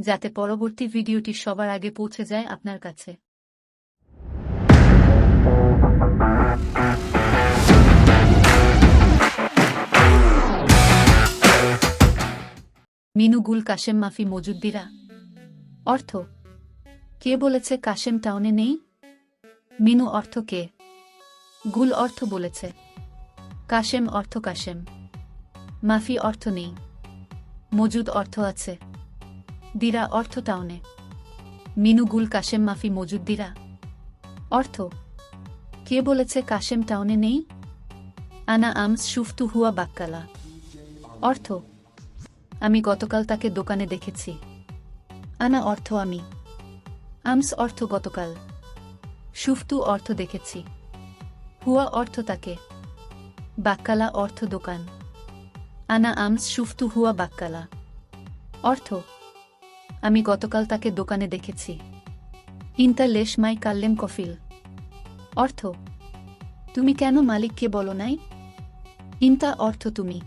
যাতে পরবর্তী ভিডিওটি সবার আগে পৌঁছে যায় আপনার কাছে। মিনু গুল কাশেম মাফি মজুদ্দিরা। অর্থ, কে বলেছে কাশেম টাউনে নেই? মিনু অর্থ কে? গুল অর্থ বলেছে। কাশেম অর্থ কাশেম। মাফি অর্থ নেই। মজুদ অর্থ আছে। দিরা অর্থ টাউনে। মিনু গুল কাশেম মাফি মজুদ দিরা। অর্থ, কে বলেছে কাশেম টাউনে নেই? আনা আমস সুফতু হুয়া বাক্কালা। অর্থ, আমি গতকাল তাকে দোকানে দেখেছি। আনা অর্থ, আমি। আমস অর্থ, গতকাল। সুফতু অর্থ, দেখেছি। হুয়া অর্থ, তাকে। বাক্কালা অর্থ, দোকান। আনা আমস সুফতু হুয়া বাক্কালা। অর্থ আমি গতকাল তাকে দোকানে দেখেছি। ইন্তা লেশ মাই কাল্লেম কফিল। অর্থ, তুমি কেন মালিককে বলো নাই? ইন্তা অর্থ তুমি।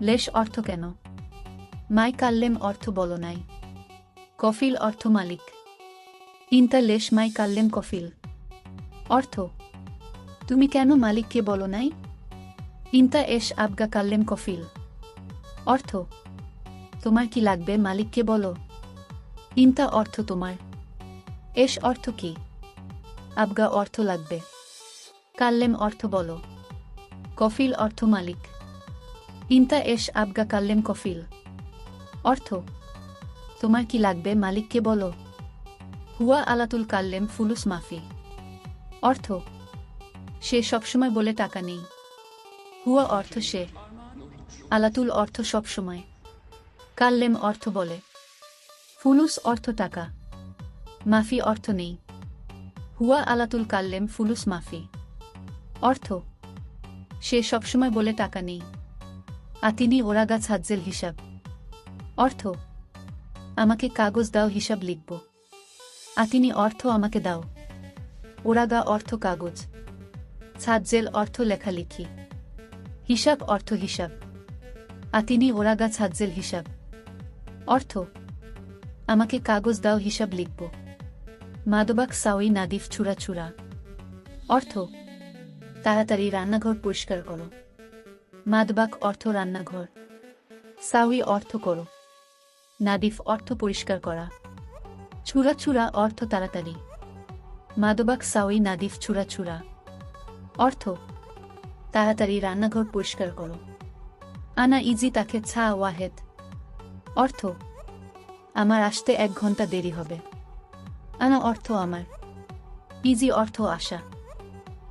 লেশ অর্থ কেন? মাই কাল্লেম অর্থ বলো নাই। কফিল অর্থ মালিক। ইন্তা লেশ মাই কাল্লেম কফিল। অর্থ, তুমি কেন মালিককে বলো নাই? ইন্তা এস আবগা কাল্লেম কফিল। অর্থ, তোমার কি লাগবে মালিককে বলো? ইন্তা অর্থ তোমার। এস অর্থ কি? আবগা অর্থ লাগবে। কাল্লেম অর্থ বলো। কফিল অর্থ মালিক। ইন্তা এস আবগা কাল্লেম কফিল। অর্থ, তোমার কি লাগবে মালিককে বলো। হুয়া আলাতুল কাল্লেম ফুলুস মাফি। অর্থ, সে সবসময় বলে টাকা নেই। হুয়া অর্থ সে। আলাতুল অর্থ সবসময়। কাল্লেম অর্থ বলে। ফুলুস অর্থ টাকা। মাফি অর্থ নেই। হুয়া আলাতুল কাল্লেম ফুলুস মাফি। অর্থ, সে সবসময় বলে টাকা নেই। আতিনি ওরাগা ছাজ্জেল হিসাব। অর্থ, আমাকে কাগজ দাও, হিসাব লিখব। আতিনি অর্থ আমাকে দাও। ওরাগা অর্থ কাগজ। ছাজ্জেল অর্থ লেখালেখি হিসাব অর্থ হিসাব। আতিনি ওরাগা ছাজ্জেল হিসাব। অর্থ আমাকে কাগজ দাও, হিসাব লিখব। মাদবাক সাউই নাদিফ ছুরা অর্থ, তাড়াতাড়ি রান্নাঘর পরিষ্কার করো। মাদবাক অর্থ রান্নাঘর। সাউই অর্থ করো। নাদিফ অর্থ পরিষ্কার করা। ছুরা অর্থ তাড়াতাড়ি। মাদবাক সাউই নাদিফ ছুরা অর্থ, তাড়াতাড়ি রান্নাঘর পরিষ্কার করো। আনা ইজি তাকে ছা ওয়াহেদ। অর্থ আমার আসতে এক ঘণ্টা দেরি হবে। আনা অর্থ আমার। ইজি অর্থ আশা।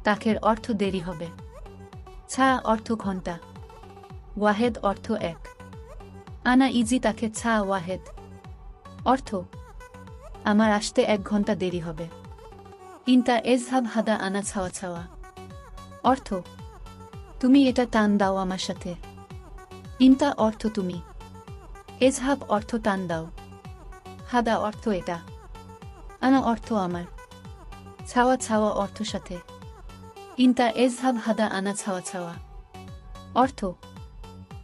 তাকের অর্থ দেরি হবে। ছা অর্থ ঘণ্টা। ওয়াহেদ অর্থ এক। আনা ইজি তাকে ছা ওয়াহেদ। অর্থ, আমার আসতে এক ঘণ্টা দেরি হবে। ইন্তা এজহাব হাদা আনা ছাওয়া ছাওয়া। অর্থ, তুমি এটা টান দাও আমার সাথে। ইন্তা অর্থ তুমি। এজহাব অর্থ টান দাও। হাদা অর্থ এটা। আনা অর্থ আমার। ছাওয়া ছাওয়া অর্থ সাথে। ইন্তা এজহাব হাদা আনা ছাওয়া ছাওয়া। অর্থ,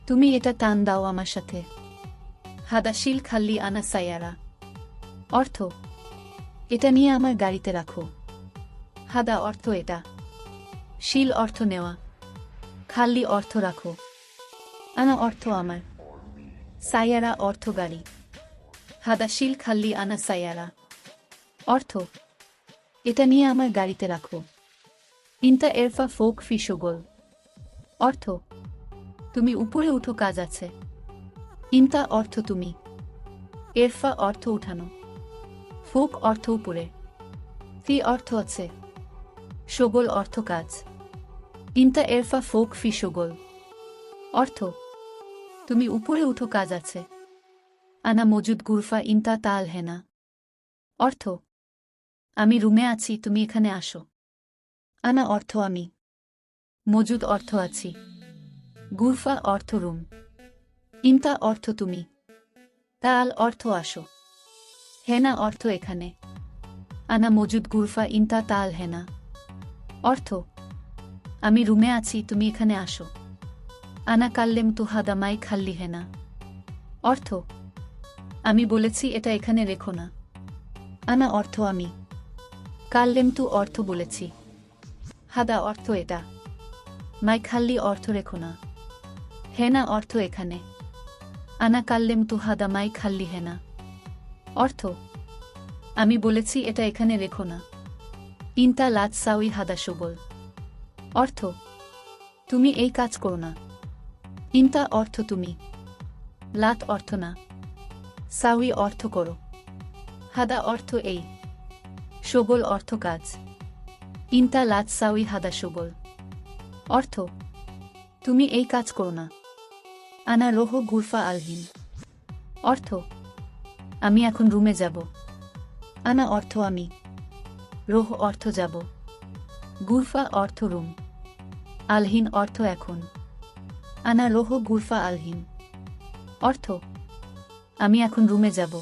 তুমি এটা টান দাও আমার সাথে। হাদা শিল খাল্লি আনা সায়ারা। অর্থ, এটা নিয়ে আমার গাড়িতে রাখো। হাদা অর্থ এটা। শিল অর্থ নেওয়া। খাল্লি অর্থ রাখো। আনা অর্থ আমার। সায়ারা অর্থ গাড়ি। হাদা শিল খাল্লি আনা সায়ারা অর্থ, এটা নিয়ে আমার গাড়িতে রাখো। ইন্তা এরফা ফোক ফিসোগোল অর্থ, তুমি উপরে উঠো কাজ আছে। ইন্তা অর্থ তুমি। এরফা অর্থ উঠানো। ফোক অর্থ উপরে। ফি অর্থ আছে। সগোল অর্থ কাজ। ইন্তা এরফা ফোক ফি সগোল। অর্থ, তুমি উপরে উঠো কাজ আছে। আনা মজুদ গুরফা ইন্তা তাল হেনা। অর্থ, আমি রুমে আছি, তুমি এখানে আসো। আনা অর্থ, আমি। মজুদ অর্থ, আছি। গুরফা অর্থ, রুম। ইন্তা অর্থ, তুমি। তাল অর্থ, আসো। হেনা অর্থ, এখানে। আনা মজুদ গুরফা ইন্তা তাল হেনা। অর্থ, আমি রুমে আছি, তুমি এখানে আসো। আনা কাল্লেম তুহাদামাই খাল্লি হেনা। অর্থ আমি বলেছি, এটা এখানে রেখো না। আনা অর্থ আমি। কাল্লেম তু অর্থ বলেছি। হাদা অর্থ এটা। মাই খাল্লি অর্থ রেখো না। হেনা অর্থ এখানে। আনা কাল্লেম তু হাদা মাই খাল্লি হেনা। অর্থ, আমি বলেছি, এটা এখানে রেখো না। ইন্তা লাত সাউই হাদা সুবল। অর্থ, তুমি এই কাজ করো না। ইন্তা অর্থ তুমি। লাত অর্থ না। সাউই অর্থ করো। হাদা অর্থ এই। সবল অর্থ কাজ। ইন্তা লাত সাউই হাদা সবল অর্থ, তুমি এই কাজ করো না। আনা রোহ গুরফা আলহিন অর্থ, আমি এখন রুমে যাব। আনা অর্থ আমি। রোহ অর্থ যাব। গুরফা অর্থ রুম। আলহিন অর্থ এখন। আনা রোহ গুরফা আলহিন অর্থ আমি এখন রুমে যাব।